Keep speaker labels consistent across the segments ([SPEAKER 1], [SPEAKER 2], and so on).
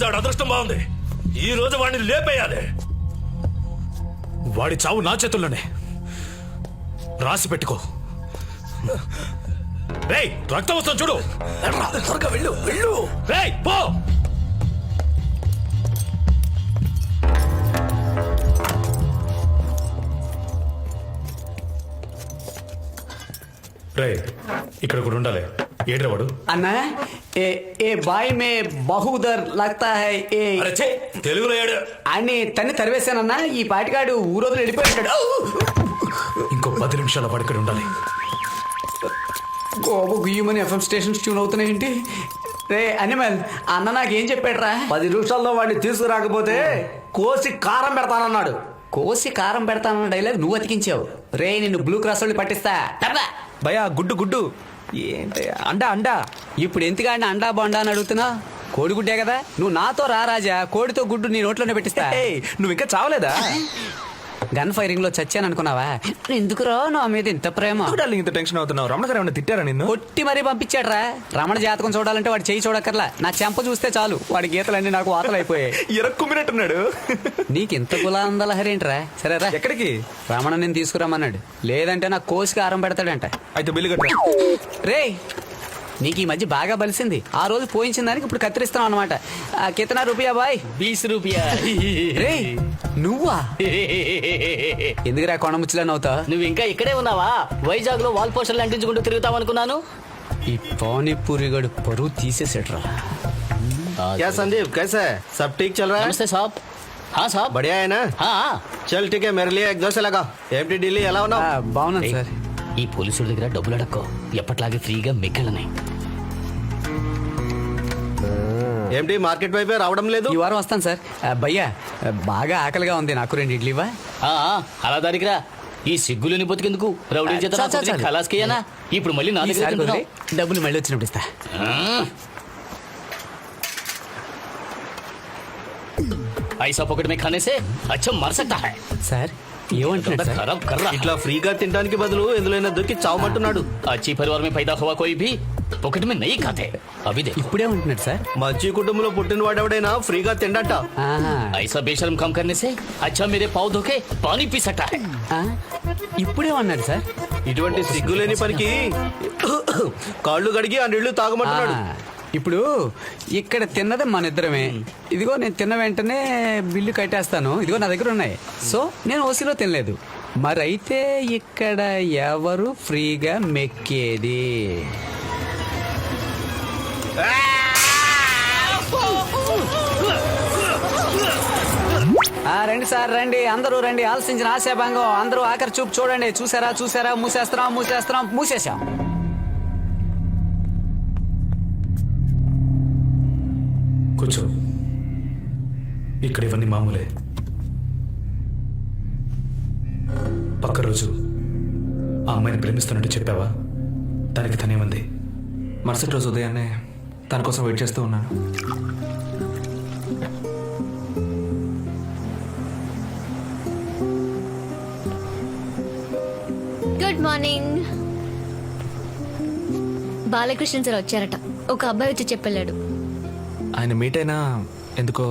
[SPEAKER 1] రోజు ఆడ అదృష్టం బాగుంది. ఈ రోజు వాడిని లేపేయాలి.
[SPEAKER 2] వాడి చావు నా చేతుల్లోనే. రాసి పెట్టుకో. రేయ్ రక్తం వస్తుంది చూడు.
[SPEAKER 1] రా, త్వరగా వెళ్ళు వెళ్ళు.
[SPEAKER 2] రేయ్ పో. రేయ్ ఇక్కడ కూడా ఉండాలి. ఏడ్రా వాడు?
[SPEAKER 3] ఏ ఏ బాయ్ మే బహుదర్ లక్తా హై ఏ
[SPEAKER 1] తెలుగులో ఏడు
[SPEAKER 3] అని తన్ని తరివేశానన్నా ఈ పాటికాడు ఊరోజులు ఉంటాడు
[SPEAKER 2] ఇంకో పది నిమిషాల పడుకొని ఉండాలి.
[SPEAKER 3] గోబు గుయ్యమని ఎఫ్ఎం స్టేషన్స్ ట్యూన్ అవుతున్నాయేంటి రే అనిమల్ అన్న నాకు ఏం చెప్పాడురా?
[SPEAKER 4] పది నిమిషాల్లో వాడిని తీసుకురాకపోతే కోసి కారం పెడతానన్నాడు.
[SPEAKER 3] కోసి కారం పెడతానన్న డైలాగ్ నువ్వు అతికించావు. రే నిన్ను బ్లూ క్రాస్ వాళ్ళు పట్టిస్తా.
[SPEAKER 4] భయా గుడ్డు గుడ్డు. ఏంటి అండా అండా.
[SPEAKER 3] ఇప్పుడు ఎందుకంటే అండా బొండా అని అడుగుతున్నా? కోడిగుడ్డే కదా? నువ్వు నాతో రా రాజా. కోడితో గుడ్డు నీ నోట్లోనే పెట్టిస్తా.
[SPEAKER 4] నువ్వు ఇంకా చావలేదా?
[SPEAKER 3] గన్ ఫైరింగ్లో చచ్చాను అనుకున్నావా? ఎందుకురా నా మీద ఇంత ప్రేమ?
[SPEAKER 4] డార్లింగ్ ఇంత టెన్షన్ అవుతున్నావు? రమణ గారు ఏమైనా తిట్టారా నిన్ను?
[SPEAKER 3] కొట్టి మరీ పంపించాడ్రా. రమణ జాతకం చూడాలంటే వాడు చేయి చూడక్కర్లా. నా చెంప చూస్తే చాలు. వాడి గీతలన్నీ నాకు వాతలు అయిపోయాయి
[SPEAKER 4] ఎరక్కుమ్మినట్టున్నాడు.
[SPEAKER 3] నీకు ఇంత గులాందలహరి ఏంట్రా సరేరా
[SPEAKER 4] ఎక్కడికి?
[SPEAKER 3] రమణ నేను తీసుకురమ్మన్నాడు. లేదంటే నా కోసికి ఆరం పెడతాడంట.
[SPEAKER 4] అయితే బిల్లు కట్టా.
[SPEAKER 3] రే నీకు ఈ మధ్య బాగా బలిసింది ఆ రోజు పోయించిన దానికి ఇప్పుడు కత్తిరిస్తున్నావు అనమాట కితనా రూపాయ బాయ్
[SPEAKER 5] बीस रुपया
[SPEAKER 3] రే నువ్వా ఎందుకురా కొండముచ్చులా నవ్వుతా
[SPEAKER 5] నువ్వు ఇంకా ఇక్కడే ఉన్నావా వైజాగ్ లో వాల్ పోస్టర్లు అంటించుకుంటూ తిరుగుతావు అనుకున్నాను
[SPEAKER 3] ఈ పానీపూరి గడు పరువు తీసేసాడ్రా
[SPEAKER 6] क्या संदीप कैसा है सब ठीक चल रहा है
[SPEAKER 5] నమస్తే సాబ్ హా సాబ్
[SPEAKER 6] बढ़िया है ना
[SPEAKER 5] హా
[SPEAKER 6] चल ठीक है मेरे लिए एक दो से लगा एमटी ఢిల్లీ ఎలా
[SPEAKER 3] ఆ,
[SPEAKER 6] ఉన్నావు
[SPEAKER 3] బాగున్నాను
[SPEAKER 5] ఏయ్,
[SPEAKER 3] సార్
[SPEAKER 5] ఈ పోలీసుల దగ్గర డబ్బులు అడక్కో ఎప్పట్లాగే ఫ్రీగా మిగిలినాయి
[SPEAKER 6] ఏంటి మార్కెట్ వైపే రావడం లేదు?
[SPEAKER 3] ఈ వారం వస్తాను సార్. భయ్యా బాగా ఆకలిగా ఉంది నాకు రెండు ఇడ్లీవా?
[SPEAKER 5] అలా దానికి రా ఈ సిగ్గులోని బతికెందుకు? రౌడీ ఇప్పుడు మళ్ళీ నా దగ్గర
[SPEAKER 3] డబ్బులు మళ్ళీ వచ్చినప్పుడు ఇస్తా.
[SPEAKER 5] ఐసా పొకెట్ మే ఖానే సే అచ్చా
[SPEAKER 3] సార్ ఏమంటున్నాడు
[SPEAKER 6] ఇట్లా ఫ్రీగా తినడానికి బదులు ఎందులో దొరికి చావమంటున్నాడు.
[SPEAKER 5] అచ్చి పరివారం పైదా హువా కోయి पॉकेट में नहीं खाते अभी देखो
[SPEAKER 3] ఇప్పుడేమంటున్నాడు సార్
[SPEAKER 6] మంచి కుటుంబంలో పుట్టిన వాడెవడైనా ఫ్రీగా తిండట
[SPEAKER 3] ఆహా.
[SPEAKER 5] ऐसा बेशरम काम करने से अच्छा मेरे पाव धोके पानी पी सकता है
[SPEAKER 3] ఆ? ఇప్పుడేమన్నాడు సార్
[SPEAKER 6] ఇటువంటి సిగ్గులేని పనికి కాళ్ళు కడిగి ఆ నీళ్లు తాగమంటున్నాడు
[SPEAKER 3] ఆ, ఇప్పుడు ఇక్కడ తిన్నది మన ఇద్దరమే ఇదిగో నేను తిన్న వెంటనే బిల్లు కట్టేస్తాను ఇదిగో నా దగ్గర ఉన్నాయి సో నేను ఓసీలో తినలేదు మరి అయితే ఇక్కడ ఎవరు ఫ్రీగా మెక్కేది ఆ, రండి సార్ రండి. అందరూ రండి. ఆలోచించిన ఆశాభంగం. అందరూ ఆఖరి చూపు చూడండి. చూసారా చూసారా? మూసేస్తున్నాం మూసేస్తున్నాం. మూసేసాం
[SPEAKER 2] కూర్చో. ఇక్కడ ఇవన్నీ మామూలే. పక్క రోజు ఆ అమ్మాయిని ప్రేమిస్తున్నట్టు చెప్పావా? దానికి తనేమంది?
[SPEAKER 4] మరుసటి రోజు ఉదయాన్నే తన కోసం వెయిట్ చేస్తూ ఉన్నాను.
[SPEAKER 7] గుడ్ మార్నింగ్ బాలకృష్ణ సార్ వచ్చారట. ఒక అబ్బాయి వచ్చి చెప్పెళ్ళాడు.
[SPEAKER 4] ఆయన మీట్ అయినా ఎందుకో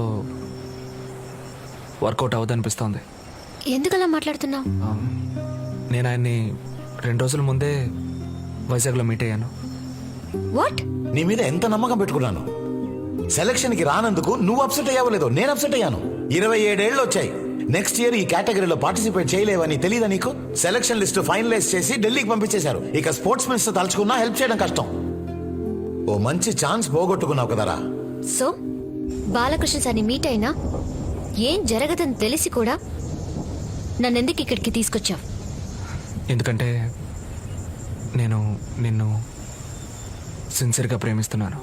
[SPEAKER 4] వర్కౌట్ అవ్వదనిపిస్తోంది
[SPEAKER 7] ఎందుకు అలా మాట్లాడుతున్నావు
[SPEAKER 4] నేను ఆయన్ని రెండు రోజుల ముందే వైజాగ్లో మీట్ అయ్యాను.
[SPEAKER 7] వాట్
[SPEAKER 8] నీ మీద ఎంత నమ్మకం పెట్టుకున్నాను? సెలక్షన్కి రానందుకు నువ్వు అప్సెట్ అయ్యావలేదు నేను అప్సెట్ అయ్యాను. ఇరవై ఏడేళ్ళు వచ్చాయి. నెక్స్ట్ ఇయర్ ఈ కేటగిరీలో పార్టిసిపేట్ చేయలేవని తెలియదా నీకు? సెలక్షన్ లిస్ట్ ఫైనలైజ్ చేసి ఢిల్లీకి పంపించేశారు. ఇక స్పోర్ట్స్ మినిస్టర్ తలుచుకున్నా హెల్ప్ చేయడం కష్టం. ఓ మంచి ఛాన్స్ పోగొట్టుకున్నావు కదరా.
[SPEAKER 7] సో బాలకృష్ణ సార్ని మీట్ అయినా ఏం జరగదని తెలిసి కూడా నన్నెందుకు ఇక్కడికి తీసుకొచ్చావు?
[SPEAKER 4] ఎందుకంటే నేను నిన్ను సిన్సియర్గా ప్రేమిస్తున్నాను.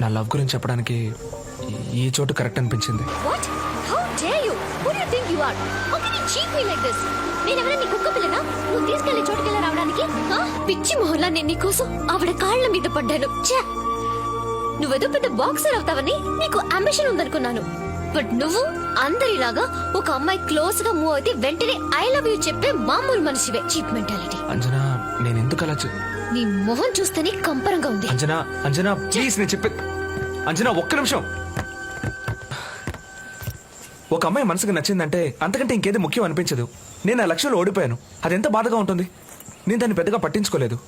[SPEAKER 4] నా లవ్ గురించి చెప్పడానికి ఈ చోటు కరెక్ట్ అనిపించింది.
[SPEAKER 7] What how dare you who do you think you are how can you cheat me like this నేను ఎవరైనా నీ కుక్క పిల్లనా? నువ్వు తీసుకెళ్ళే చోటుకెళ్ళి రావడానికి ఆ? పిచ్చి మొహల్లా నేను నీకోసం ఆవిడ కాళ్ళ మీద పడ్డాను. ఛే! నువ్వేదో పెద్ద బాక్సర్ అవుతావని నీకు అంబిషన్ ఉందనుకున్నాను. బట్ నువ్వు అందరిలాగా ఒక అమ్మాయి క్లోజ్గా మూవ్ అయితే వెంటనే ఐ లవ్ యూ చెప్పే మామూలు మనిషివే. చీప్ మెంటాలిటీ
[SPEAKER 4] అంజనా నేను ఎందుకు అలా చే-
[SPEAKER 7] నీ మొహం చూస్తేనే కంపరంగా ఉంది.
[SPEAKER 4] అంజనా అంజనా ప్లీజ్ నేను చెప్పే అంజనా ఒక్క నిమిషం. ఒక అమ్మాయి మనసుకు నచ్చిందంటే అంతకంటే ఇంకేది ముఖ్యం అనిపించదు. నేను ఆ లక్ష్యంలో ఓడిపోయాను. అది ఎంత బాధగా ఉంటుంది? నేను దాన్ని పెద్దగా పట్టించుకోలేదు.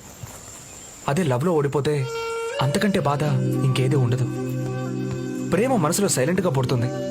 [SPEAKER 4] అదే లవ్లో ఓడిపోతే అంతకంటే బాధ ఇంకేది ఉండదు. ప్రేమ మనసులో సైలెంట్గా పుడుతుంది.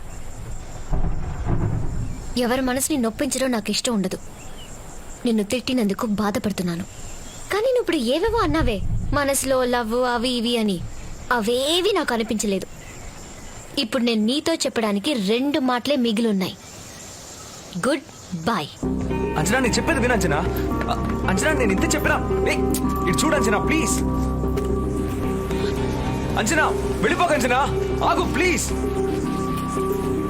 [SPEAKER 7] ఎవరి మనసుని నొప్పించడం నాకు ఇష్టం ఉండదు. నిన్ను తిట్టినందుకు బాధపడుతున్నాను. కానీ నువ్వు ఇప్పుడు ఏవేవో అన్నావే మనసులో లవ్ అవి ఇవి అని. అవేవి నాకు అనిపించలేదు. ఇప్పుడు నేను నీతో చెప్పడానికి రెండు మాటలే మిగిలిన్నాయి. గుడ్ బాయ్
[SPEAKER 4] అంచనా నేను చెప్పేది విను అంచనా. అంచనా నేను ఇంత చెప్పినా. ఇటు చూడు అంచనా ప్లీజ్. అంచనా వెళ్ళిపోక అంచనా. ఆగు ప్లీజ్.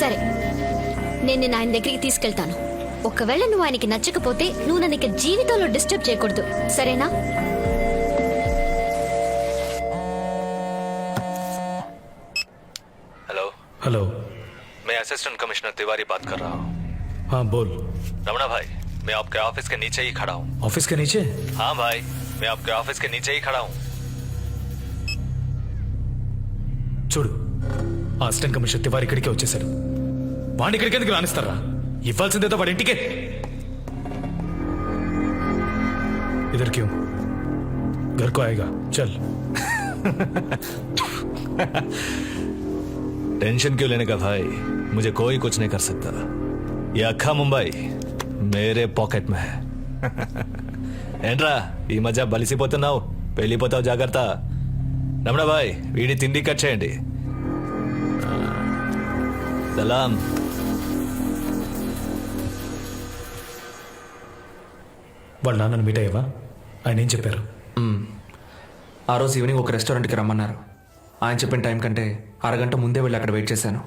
[SPEAKER 7] సరే నేను నిన్ను ఆయన దగ్గరికి తీసుకెళ్తాను ఒకవేళ నువ్వు ఆయనకి నచ్చకపోతే నువ్వు నన్ను ఇక జీవితంలో డిస్టర్బ్ చేయకూడదు సరేనా
[SPEAKER 2] हेलो
[SPEAKER 1] हेलो
[SPEAKER 2] मैं असिस्टेंट कमिश्नर तिवारी बात कर रहा हूँ
[SPEAKER 1] हाँ बोल
[SPEAKER 2] रमणा भाई मैं आपके ऑफिस के नीचे ही खड़ा हूँ
[SPEAKER 1] ऑफिस के नीचे
[SPEAKER 2] हाँ भाई मैं आपके ऑफिस के नीचे ही खड़ा हूँ
[SPEAKER 1] చూడు ఆ అసిస్టెంట్ కమిషనర్ తివారి ఇక్కడికే వచ్చేసాడు వాడిని ఇక్కడికి ఎందుకు రానిస్తారా ఇవ్వాల్సిందేదో వాడి ఇంటికే इधर क्यों घर को आएगा चल
[SPEAKER 2] टेंशन क्यों लेने का भाई मुझे कोई कुछ नहीं कर सकता ये अखा मुंबई मेरे पॉकेट में है ఏంట్రా ఈ మధ్య బలిసిపోతున్నావు వెళ్ళిపోతావు జాగ్రత్త రమణ భాయ్ వీడి తిండి కట్ చేయండి సలాం
[SPEAKER 1] వాళ్ళ నాన్నను మీట్ అయ్యావా? ఆయన ఏం చెప్పారు?
[SPEAKER 4] ఆ రోజు ఈవినింగ్ ఒక రెస్టారెంట్కి రమ్మన్నారు. ఆయన చెప్పిన టైం కంటే అరగంట ముందే వెళ్ళి అక్కడ వెయిట్ చేశాను.